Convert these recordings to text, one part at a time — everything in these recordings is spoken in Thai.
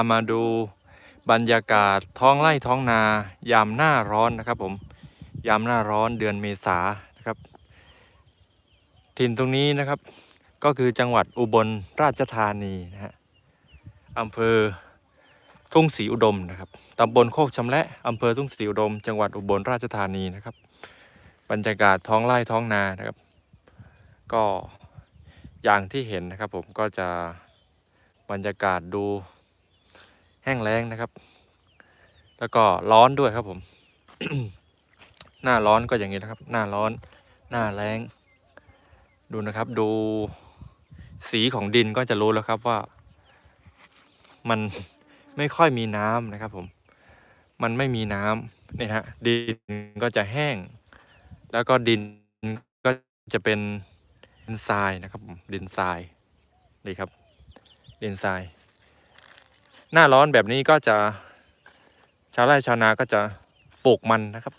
ามาดูบรรยากาศท้องไร่ท้องนายามหน้าร้อนนะครับ ผมยามหน้าร้อนเดือนเมษานะครับ ถิ่นตรงนี้นะครับ ก็คือจังหวัดอุบลราชธานีนะฮะอำเภอทุ่งศรีอุดมนะครับตำบลโคกชำและอำเภอทุ่งศรีอุดม จังหวัดอุบลราชธานีนะครับ บรรยากาศท้องไร่ท้องนานะครับ ก็อย่างที่เห็นนะครับ ผมก็จะบรรยากาศดู ห้งแล้งนะครับ แล้วก็ร้อนด้วยครับผม หน้าร้อนก็อย่างนี้นะครับ หน้าร้อน หน้าแล้ง ดูนะครับ ดูสีของดินก็จะรู้แล้วครับว่า มันไม่ค่อยมีน้ำนะครับผม มันไม่มีน้ำนี่ฮะ ดินก็จะแห้ง แล้วก็ดินก็จะเป็นดินทรายนะครับผมดินทรายนี่ครับ ดินทราย หน้าร้อนแบบนี้ก็จะชาวไร่ชาวนาก็จะปลูกมันนะครับ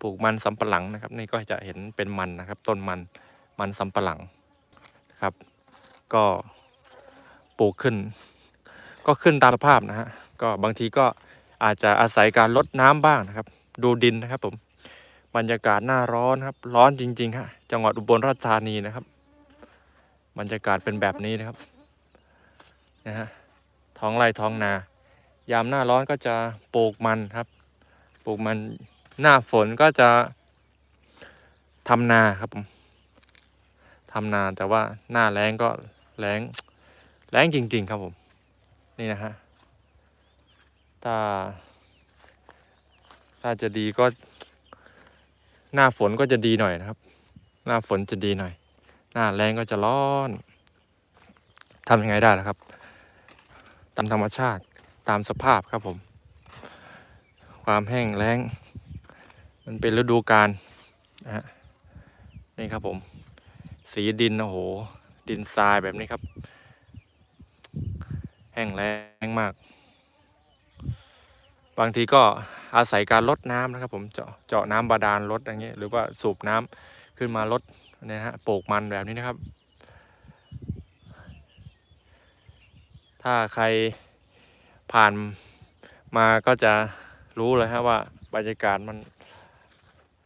ปลูกมันสำปะหลังนะครับ นี่ก็จะเห็นเป็นมันนะครับ ต้นมันมันสำปะหลังนะครับ ก็ปลูกขึ้น ก็ขึ้นตามสภาพนะฮะก็บางทีก็อาจจะอาศัยการลดน้ำบ้างนะครับ ดูดินนะครับผมบรรยากาศหน้าร้อนครับ ร้อนจริงๆฮะจังหวัดอุบลราชธานีนะครับ บรรยากาศเป็นแบบนี้นะครับนะฮะ ท้องไร่ท้องนา ยามหน้าร้อนก็จะปลูกมันครับปลูกมันหน้าฝนก็จะทำนาครับผมทำนาแต่ว่าหน้าแล้งก็แล้งแล้งจริง ๆ ครับผม นี่นะฮะถ้าถ้าจะดีก็ หน้าฝนก็จะดีหน่อยนะครับ หน้าฝนจะดีหน่อย หน้าแรงก็จะร้อนทำยังไงได้ล่ะครับ ตามธรรมชาติตามสภาพครับผม ความแห้งแล้ง มันเป็นฤดูกาลนะฮะนี่ครับผม สีดินโอ้โห ดินทรายแบบนี้ครับ แห้งแล้งมาก บางทีก็อาศัยการลดน้ำนะครับ ผมเจาะเจาะน้ำบาดาลลดอย่างเงี้ยหรือว่าสูบน้ำขึ้นมาลดเนี่ยนะฮะปลูกมันแบบนี้นะครับ ถ้าใครผ่านมาก็จะรู้เลยฮะว่าบรรยากาศมัน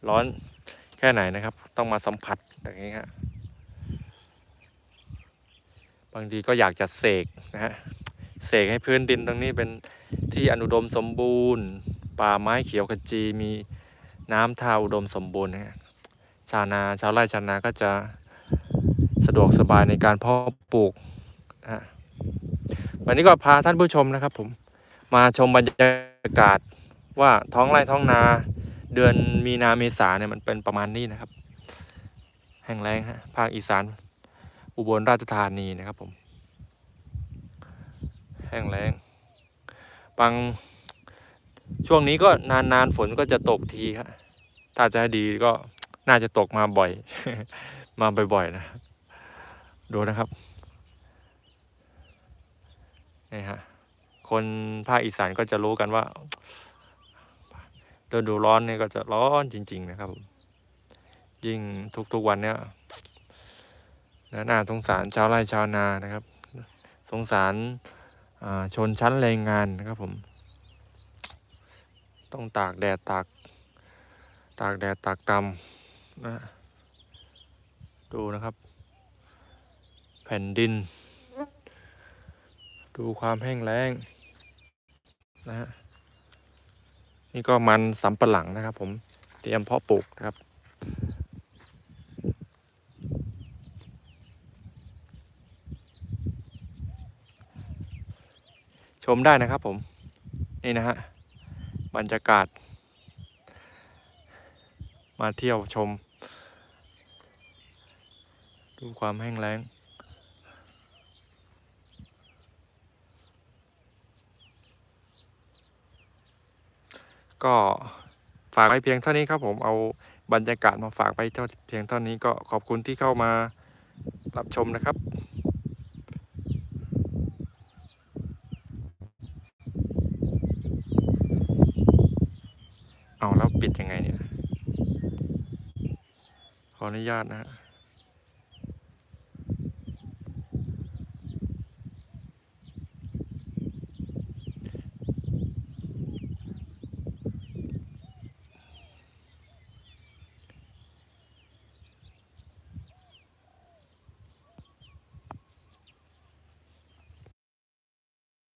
ร้อนแค่ไหนนะครับ ต้องมาสัมผัสอย่างนี้ฮะบางทีก็อยากจะเสกนะฮะเสกให้พื้นดินตรงนี้เป็นที่อนุดมสมบูรณ์ ป่าไม้เขียวขจีมีน้ำท่าอุดมสมบูรณ์นะฮะชาวนาชาวไร่ชาวนาก็จะสะดวกสบายในการเพาะปลูกนะฮะ วันนี้ก็พาท่านผู้ชมนะครับ ผมมาชมบรรยากาศว่าท้องไร่ท้องนา เดือนมีนาเมษาเนี่ยมันเป็นประมาณนี้นะครับ แห้งแล้งฮะภาคอีสาน อุบลราชธานีนะครับผม แห้งแล้งบางช่วงนี้ก็นานๆฝนก็จะตกทีครับถ้าจะดีก็น่าจะตกมาบ่อย มาบ่อยๆนะ ดูนะครับ นี่ฮะคนภาคอีสานก็จะรู้กันว่าฤดูร้อนเนี่ยก็จะร้อนจริง ๆ นะครับผมยิ่งทุกๆวันเนี่ยนะน่าสงสารชาวไร่ชาวนานะครับ สงสารชนชั้นแรงงานนะครับผม ต้องตากแดดตาก ตากแดดตากตำนะดูนะครับ แผ่นดิน ดูความแห้งแล้งนะฮะนี่ก็มันสำปะหลังนะครับ ผมเตรียมเพาะปลูกนะครับ ชมได้นะครับผม นี่นะฮะบรรยากาศ มาเที่ยวชม ดูความแห้งแล้ง ก็ฝากไว้เพียงเท่านี้ครับผมเอาบรรยากาศมาฝากไปเท่าเพียงเท่านี้ก็ขอบคุณที่เข้ามารับชมนะครับเอาแล้วปิดยังไงเนี่ย ขออนุญาตนะฮะ